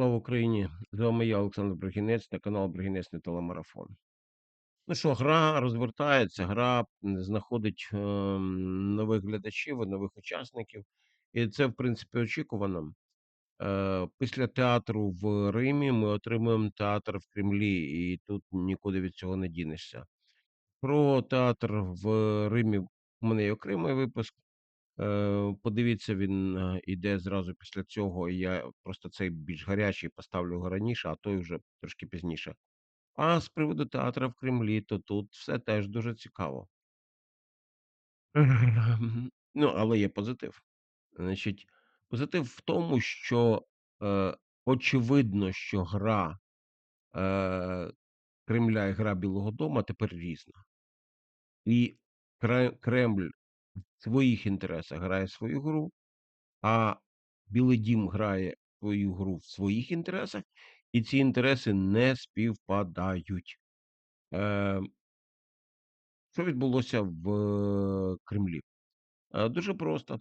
Слава Україні! З вами я, Олександр Бригінець, на канал Бригінець Телемарафон. Ну що, гра розвертається, гра знаходить ем, нових глядачів і нових учасників. І це, в принципі, очікувано. Е, після театру в Римі ми отримуємо театр в Кремлі, і тут нікуди від цього не дінешся. Про театр в Римі у мене є окремий випуск. Е, подивіться, він, е, іде зразу після цього, і я просто цей більш гарячий поставлю його раніше, а той вже трошки пізніше. А з приводу театра в Кремлі, то тут все теж дуже цікаво. Ну, але є позитив. Значить, позитив в тому, що, е, очевидно, що гра, е, Кремля і гра Білого дому тепер різна. І Кре Кремль своїх інтересах грає свою гру, а Білий дім грає свою гру в своїх інтересах, і ці інтереси не співпадають. Е, що відбулося в е, Кремлі? Е, дуже просто.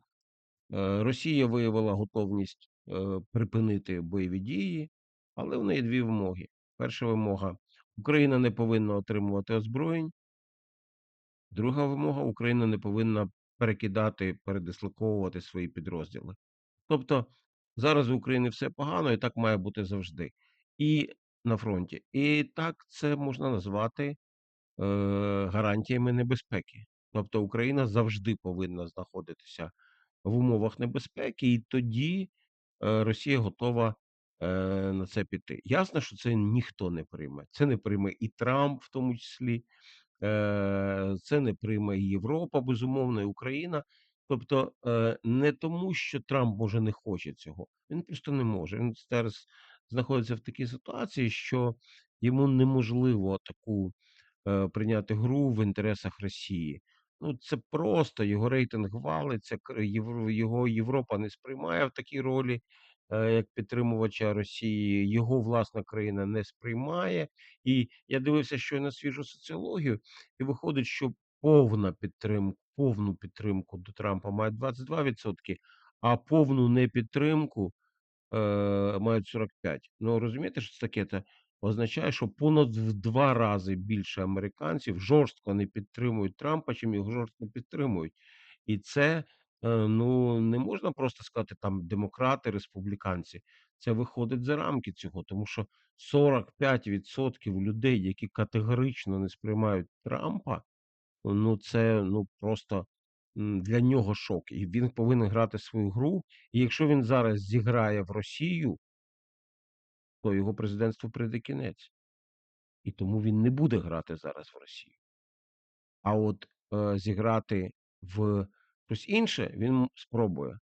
Е, Росія виявила готовність е, припинити бойові дії, але в неї дві вимоги. Перша вимога: Україна не повинна отримувати озброєнь. Друга вимога: Україна не повинна перекидати, передислоковувати свої підрозділи. Тобто зараз в Україні все погано, і так має бути завжди. І на фронті. І так це можна назвати е, гарантіями небезпеки. Тобто Україна завжди повинна знаходитися в умовах небезпеки, і тоді е, Росія готова е, на це піти. Ясно, що це ніхто не прийме. Це не прийме і Трамп, в тому числі. Е, це не прийме Європа, безумовно, і Україна. Тобто, е, не тому, що Трамп може не хоче цього, він просто не може. Він зараз знаходиться в такій ситуації, що йому неможливо таку е, прийняти гру в інтересах Росії. Ну, це просто його рейтинг валиться, його Європа не сприймає в такій ролі, як підтримувача Росії, його власна країна не сприймає. І я дивився, що на свіжу соціологію, і виходить, що повна підтримка, повну підтримку до Трампа мають 22%, а повну непідтримку е, мають 45%. Ну розумієте, що це таке? Це означає, що понад в два рази більше американців жорстко не підтримують Трампа, чим його жорстко підтримують. І це е, ну не можна просто сказати там демократи, республіканці. Це виходить за рамки цього, тому що 45% людей, які категорично не сприймають Трампа, ну це ну просто для нього шок. І він повинен грати свою гру. І якщо він зараз зіграє в Росію, то його президентству прийде кінець. І тому він не буде грати зараз в Росію. А от е, зіграти в щось інше він спробує.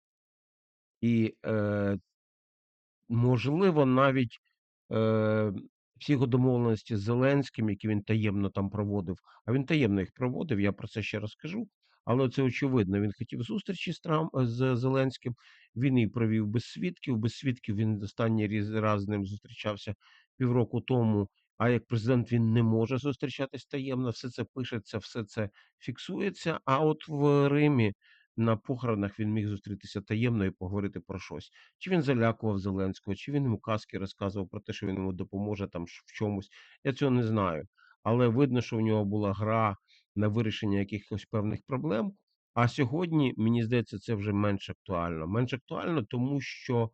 І е, можливо, навіть е, всі його домовленості з Зеленським, які він таємно там проводив, а він таємно їх проводив, я про це ще розкажу. Але це очевидно. Він хотів зустрічі з Трам з Зеленським. Він її провів без свідків. Без свідків він останній раз з ним зустрічався півроку тому. А як президент він не може зустрічатись таємно. Все це пишеться, все це фіксується. А от в Римі на похоронах він міг зустрітися таємно і поговорити про щось. Чи він залякував Зеленського, чи він йому казки розказував про те, що він йому допоможе там в чомусь. Я цього не знаю. Але видно, що в нього була гра на вирішення якихось певних проблем. А сьогодні, мені здається, це вже менш актуально. Менш актуально, тому що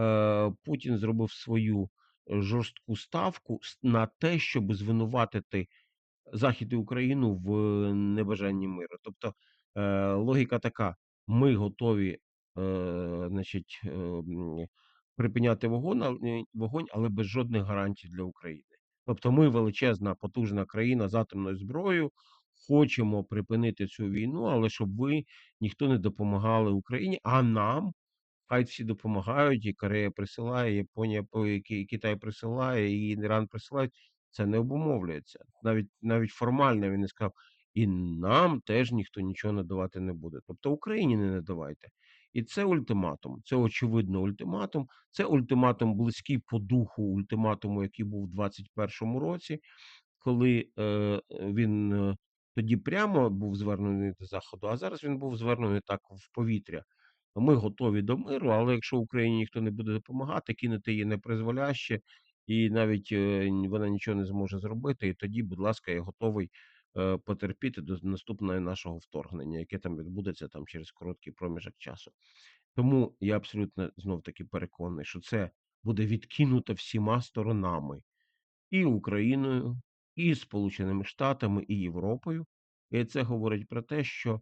е, Путін зробив свою жорстку ставку на те, щоб звинуватити Захід і Україну в небажанні миру. Тобто е, логіка така: ми готові, е, значить, е, припиняти вогонь, е, вогонь, але без жодних гарантій для України. Тобто, ми величезна, потужна країна з атомною зброєю. Хочемо припинити цю війну, але щоб ви ніхто не допомагали Україні, а нам хай всі допомагають, і Корея присилає, Японія по- і Ки- Китай присилає, і Іран присилають. Це не обумовлюється. Навіть навіть формально він не сказав, і нам теж ніхто нічого надавати не буде. Тобто Україні не надавайте. І це ультиматум. Це очевидно ультиматум. Це ультиматум близький по духу ультиматуму, який був у 2021 році, коли е, він е, тоді прямо був звернений до заходу, а зараз він був звернений так в повітря. Ми готові до миру, але якщо Україні ніхто не буде допомагати, кинете її напризволяще, і навіть, е, вона нічого не зможе зробити, і тоді, будь ласка, я готовий, е, потерпіти до наступного нашого вторгнення, яке там відбудеться там через короткий проміжок часу. Тому я абсолютно знов-таки переконаний, що це буде відкинуто всіма сторонами: і Україною, і Сполученими Штатами, і Європою. І це говорить про те, що,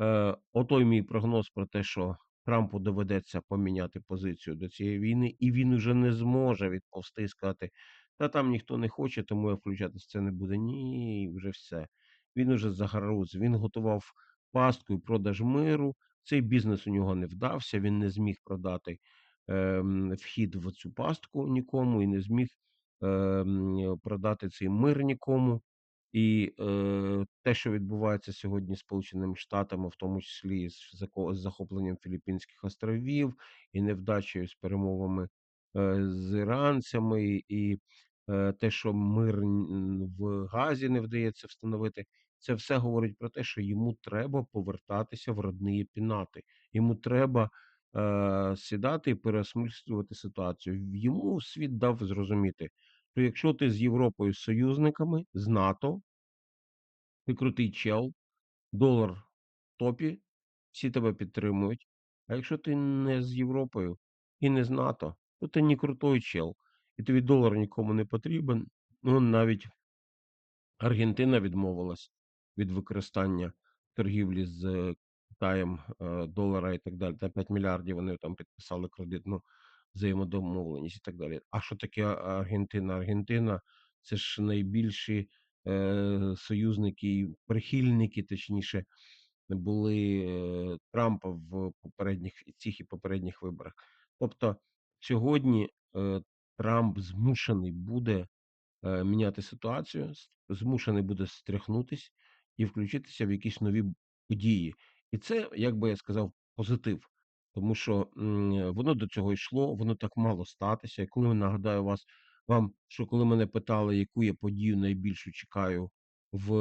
е, отой мій прогноз про те, що Трампу доведеться поміняти позицію до цієї війни, і він уже не зможе відповсти і сказати: "Та там ніхто не хоче, тому я включатись в це не буду". Ні, вже все. Він уже загруз, він готував пастку і продаж миру. Цей бізнес у нього не вдався, він не зміг продати, ем, вхід в цю пастку нікому і не зміг, ем, продати цей мир нікому. І, е, те, що відбувається сьогодні з Сполученими Штатами, в тому числі з захопленням Філіппінських островів, і невдачею з перемовами, е, з іранцями, і, е, те, що мир в Газі не вдається встановити, це все говорить про те, що йому треба повертатися в родні пенати. Йому треба, е, сідати і переосмислювати ситуацію. Йому світ дав зрозуміти, що якщо ти з Європою з союзниками, з НАТО ти крутий чел, долар в топі, всі тебе підтримують. А якщо ти не з Європою і не з НАТО, то ти не крутой чел, і тобі долар нікому не потрібен. Ну, навіть Аргентина відмовилась від використання торгівлі з Китаєм, е, долара і так далі. Та 5 мільярдів вони там підписали кредитну взаємодомовленість і так далі. А що таке Аргентина? Аргентина- це ж найбільші, е, союзники прихильники, точніше, були, е, Трампа в попередніх цих і попередніх виборах. Тобто сьогодні, е, Трамп змушений буде е, міняти ситуацію, змушений буде стряхнутись і включитися в якісь нові події. І це, як би я сказав, позитив. Тому що воно до цього йшло, воно так мало статися. І коли нагадаю вас, вам, що коли мене питали, яку я подію найбільшу чекаю в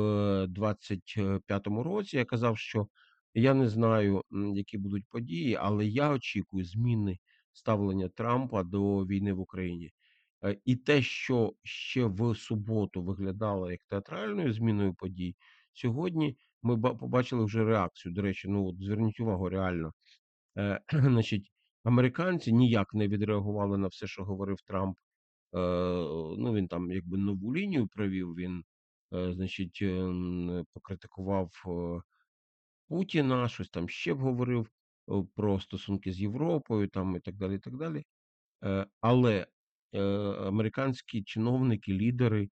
25-му році, я казав, що я не знаю, які будуть події, але я очікую зміни ставлення Трампа до війни в Україні. Е, і те, що ще в суботу виглядало як театральною зміною подій, сьогодні ми побачили вже реакцію. До речі, ну, от зверніть увагу реально. Е, значить, американці ніяк не відреагували на все, що говорив Трамп. Е, ну, він там якби нову лінію провів, він, е, значить, ем, покритикував, Путіна, щось там ще б говорив, про стосунки з Європою там і так далі, і так далі. Але, американські чиновники, лідери,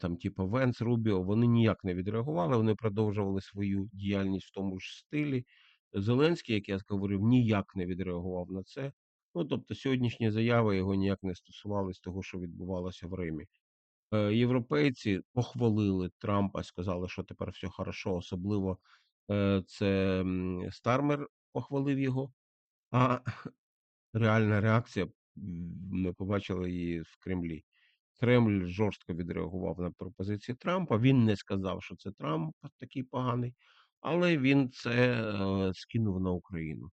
там типу Венс, Рубіо, вони ніяк не відреагували, вони продовжували свою діяльність в тому ж стилі. Зеленський, як я говорив, ніяк не відреагував на це. Ну, тобто сьогоднішні заяви його ніяк не стосувались того, що відбувалося в Римі. Е, європейці похвалили Трампа, сказали, що тепер все хорошо, особливо, е, це, Стармер похвалив його. А Реальна реакція, ми побачили її в Кремлі. Кремль жорстко відреагував на пропозиції Трампа. Він не сказав, що це Трамп такий поганий, але він це, е, скинув на Україну.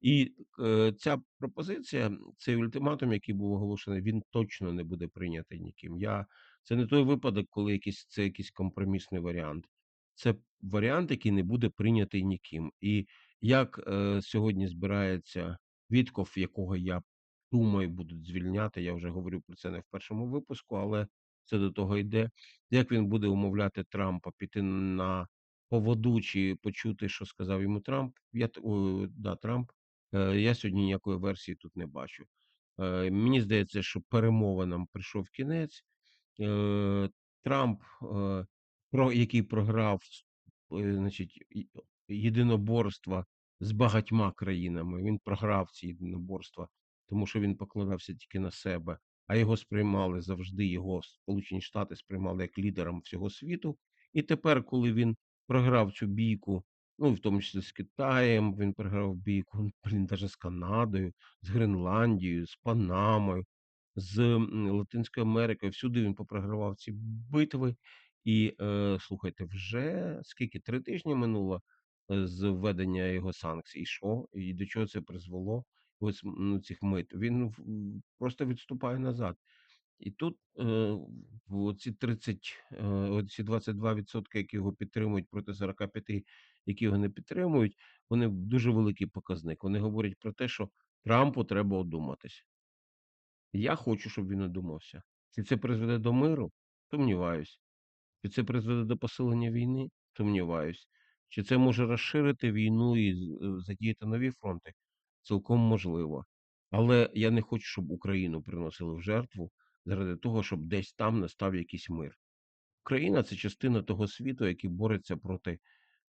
І, е, ця пропозиція, цей ультиматум, який був оголошений, він точно не буде прийнятий ніким. Я це не той випадок, коли якийсь це якийсь компромісний варіант. Це варіант, який не буде прийнятий ніким. І як, е, сьогодні збирається Вітков, якого я думаю, будуть звільняти, я вже говорю про це не в першому випуску, але це до того йде. Як він буде умовляти Трампа піти на поводу чи почути, що сказав йому Трамп, я о, да, Трамп. Е, я сьогодні ніякої версії тут не бачу. Е, мені здається, що перемовинам прийшов кінець. Е, Трамп, який програв, значить, і єдиноборства з багатьма країнами. Він програв ці єдиноборства, тому що він покладався тільки на себе, а його сприймали завжди, його Сполучені Штати сприймали як лідером всього світу. І тепер, коли він програв цю бійку Ну, в тому числі з Китаєм він програв бійку, блін, даже з Канадою, з Гренландією, з Панамою, з Латинською Америкою. Всюди він попрогравав ці битви. І е, слухайте, вже скільки? Три тижні минуло. е, з введення його санкцій. І що? І до чого це призвело? Ось, ну, цих мит. Він просто відступає назад. І тут, е, в 30, е, оці 22%, які його підтримують, проти 45, які його не підтримують, вони дуже великий показник. Вони говорять про те, що Трампу треба одуматись. Я хочу, щоб він одумався. Чи це призведе до миру? Сумніваюсь. Чи це призведе до посилення війни? Сумніваюсь. Чи це може розширити війну і е, задіяти нові фронти? Цілком можливо. Але я не хочу, щоб Україну приносили в жертву заради того, щоб десь там настав якийсь мир. Україна це частина того світу, який бореться проти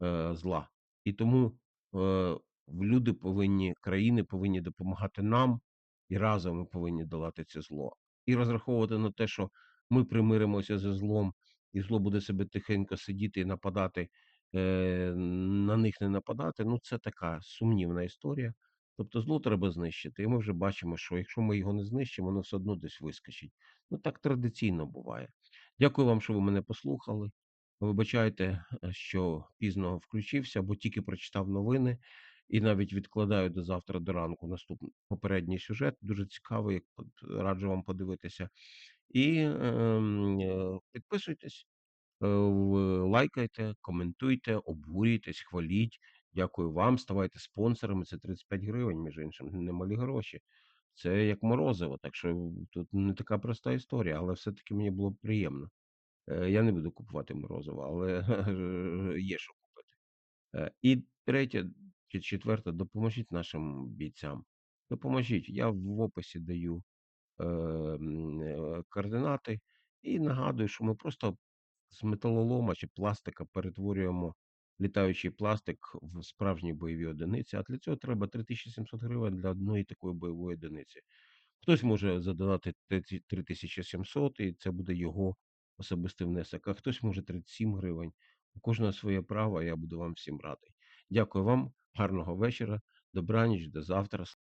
е, зла. І тому е, люди повинні, країни повинні допомагати нам, і разом ми повинні долати це зло. І розраховувати на те, що ми примиримося зі злом, і зло буде себе тихенько сидіти і нападати, е, на них не нападати. Ну, це така сумнівна історія. Тобто зло треба знищити. І ми вже бачимо, що якщо ми його не знищимо, воно все одно десь вискочить. Ну так традиційно буває. Дякую вам, що ви мене послухали. Вибачайте, е, що пізно включився, бо тільки прочитав новини і навіть відкладаю до завтра до ранку наступний попередній сюжет. Дуже цікавий, як раджу вам подивитися. І ем, е, підписуйтесь, е, лайкайте, коментуйте, обурюйтесь, хваліть. Дякую вам. Ставайте спонсорами. Це 35 гривень, між іншим, немалі гроші. Це як морозиво, так що тут не така проста історія, але все-таки мені було б приємно. Е, я не буду купувати морозиво, але є що купити. Е, і третє чи четверте, допоможіть нашим бійцям. Допоможіть. Я в описі даю е, е, координати і нагадую, що ми просто з металолома чи пластика перетворюємо літаючий пластик в справжній бойовій одиниці. А для цього треба 3700 гривень для одної такої бойової одиниці. Хтось може задонати 3700, і це буде його особистий внесок, а хтось може 37 гривень. У кожного своє право, я буду вам всім радий. Дякую вам, гарного вечора, добраніч, до завтра.